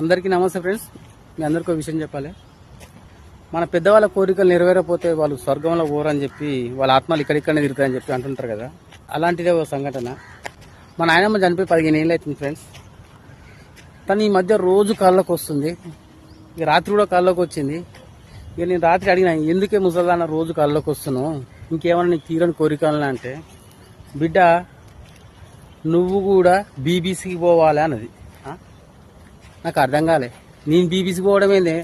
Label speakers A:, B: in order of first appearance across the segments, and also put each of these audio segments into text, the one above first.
A: అందరికీ నమస్తే ఫ్రెండ్స్. మీ అందరికీ విషయం చెప్పాలి. మన పెద్దవాళ్ళ కోరికలు నెరవేరపోతే వాళ్ళు స్వర్గంలో పోరని చెప్పి వాళ్ళ ఆత్మలు ఇక్కడిక్కడనే తిరుగుతాయని చెప్పి అంటుంటారు కదా. అలాంటిదే ఒక సంఘటన. మా నాయనమ్మ చనిపోయి పదిహేను ఏళ్ళు అవుతుంది ఫ్రెండ్స్. తను ఈ మధ్య రోజు కాళ్ళకు వస్తుంది. ఇక రాత్రి కూడా కాళ్ళకు వచ్చింది. ఇక నేను రాత్రి అడిగిన ఎందుకే ముసలాన్న రోజు కాళ్ళకు వస్తున్నావు? ఇంకేమన్నా నీకు తీరని కోరికలు అంటే బిడ్డ నువ్వు కూడా బీబీసీకి పోవాలి అన్నది. నాకు అర్థం కాలే. నేను బీబీసీకి పోవడం ఏంది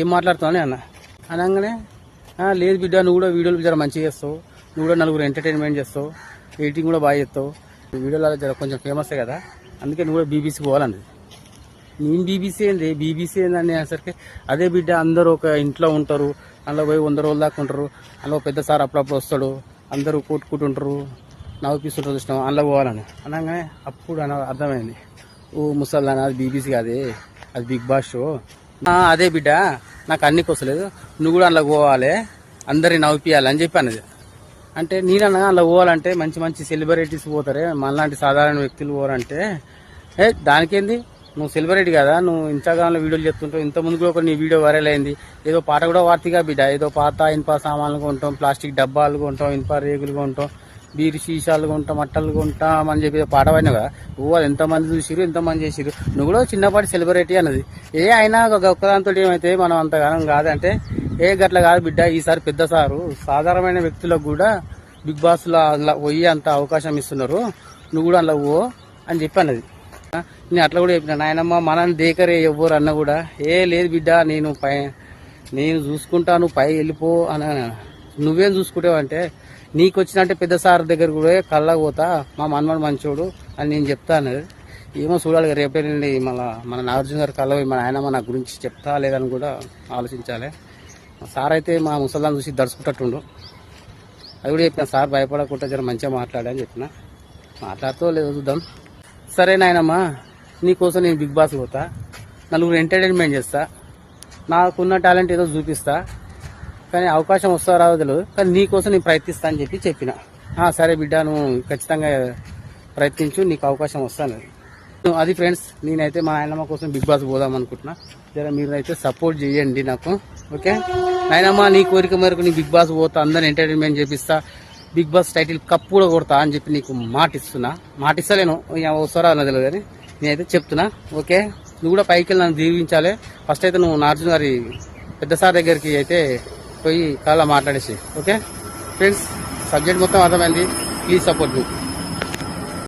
A: ఏం మాట్లాడుతున్నాను అన్న. అనగానే లేదు బిడ్డ నువ్వు కూడా వీడియోలు జర మంచిగా చేస్తావు. నువ్వు కూడా నలుగురు ఎంటర్టైన్మెంట్ చేస్తావు. ఎడిటింగ్ కూడా బాగా చేస్తావు. వీడియోలు జర కొంచెం ఫేమస్ కదా. అందుకే నువ్వు కూడా బీబీసీకి పోవాలన్నది నేను బీబీసీ ఏంది? బీబీసీ ఏందని అనేసరికి అదే బిడ్డ అందరూ ఒక ఇంట్లో ఉంటారు. అందులో పోయి వంద రోజుల దాకా ఉంటారు. అందులో పెద్ద సార్ అప్పుడప్పుడు వస్తాడు. అందరూ కొట్టుకుంటుంటారు. నవ్వుపిస్తుంటారు చూసినాం అందులో పోవాలని. అనగానే అప్పుడు అర్థమైంది. ఓ ముసల్లానా అది బీబీసీ కాదే అది బిగ్ బాస్ షో. అదే బిడ్డ నాకు అన్ని వస్తలేదు నువ్వు కూడా అందులో పోవాలి అందరిని నవ్విపియాలి అని చెప్పి అన్నది. అంటే నేనన్నా అలా పోవాలంటే మంచి మంచి సెలబ్రిటీస్ పోతారే మనలాంటి సాధారణ వ్యక్తులు పోరంటే ఏ దానికేంది? నువ్వు సెలబ్రిటీ కదా నువ్వు ఇన్స్టాగ్రామ్లో వీడియోలు చెప్తుంటావు. ఇంత ముందు కూడా ఒక నీ వీడియో వైరల్ అయింది. ఏదో పాట కూడా వార్తిగా బిడ్డ. ఏదో పాత ఇనుప సామాన్లు కొంటాం ప్లాస్టిక్ డబ్బాలు కొంటాం ఇనుప రేగులు కొంటాం. బీరు సీసాలు కొంటాం అట్టలు కొంటాం అని చెప్పి ఏదో పాట కదా ఓ ఎంతమంది చూసిరు ఎంతమంది చేసిరు నువ్వు కూడా చిన్నపాటి సెలబ్రిటీ అన్నది. ఏ అయినా ఒక ఒక్కదాంతో ఏమైతే మనం అంతగానం కాదంటే ఏ గట్ల కాదు బిడ్డ ఈసారి పెద్ద సారు సాధారణమైన వ్యక్తులకు కూడా బిగ్ బాస్లో అలా పోయి అంత అవకాశం ఇస్తున్నారు. నువ్వు కూడా అలా ఓ అని చెప్పి అన్నది. నేను అట్లా కూడా చెప్పిన నాయనమ్మ మనల్ని దేకరే ఎవ్వరు అన్న కూడా ఏ లేదు బిడ్డ నేను పై నేను చూసుకుంటాను పై వెళ్ళిపో అని నువ్వేం చూసుకుంటావంటే నీకు వచ్చినట్టే పెద్ద సార్ దగ్గర కూడా కళ్ళకు పోతా మా మనమడు మంచోడు అని నేను చెప్తా ఏమో చూడాలి కదా రేపే నుండి మళ్ళా మన నాగార్జున గారు కళ్ళ మన మా మన గురించి చెప్తా లేదని కూడా ఆలోచించాలి. సార్ అయితే మా ముసలాన్ని చూసి దడుచుకుంటట్టుండు. అది కూడా చెప్పిన సార్ భయపడకుండా జర మంచిగా మాట్లాడని చెప్పిన. మాట్లాడుతూ లేదో చూద్దాం. సరే నాయనమ్మా నీకోసం నేను బిగ్ బాస్ పోతా. నలుగురు ఎంటర్టైన్మెంట్ చేస్తా. నాకున్న టాలెంట్ ఏదో చూపిస్తా. కానీ అవకాశం వస్తా రాదో కానీ నీకోసం నేను ప్రయత్నిస్తా అని చెప్పి చెప్పిన. సరే బిడ్డ నువ్వు ఖచ్చితంగా ప్రయత్నించు నీకు అవకాశం వస్తాను అది ఫ్రెండ్స్ నేనైతే మా నాయనమ్మ కోసం బిగ్ బాస్ పోదాం అనుకుంటున్నా. జర మీరు అయితే సపోర్ట్ చేయండి నాకు ఓకే? నాయనమ్మ నీ కోరిక మేరకు నీ బిగ్ బాస్ పోతా అందరిని ఎంటర్టైన్మెంట్ చేపిస్తా బిగ్ బాస్ టైటిల్ కప్ కూడా కొడతా అని చెప్పి నీకు మాటిస్తున్నా. మాటిస్తలేను వస్తారా అన్నది తెలియదు కానీ నేనైతే చెప్తున్నా ఓకే? నువ్వు కూడా పైకి వెళ్ళి నన్ను దీవించాలి. ఫస్ట్ అయితే నువ్వు నార్జున్ గారి పెద్ద సార్ దగ్గరికి అయితే పోయి కాలా మాట్లాడేసి ఓకే? ఫ్రెండ్స్ సబ్జెక్ట్ మొత్తం అర్థమైంది. Please support me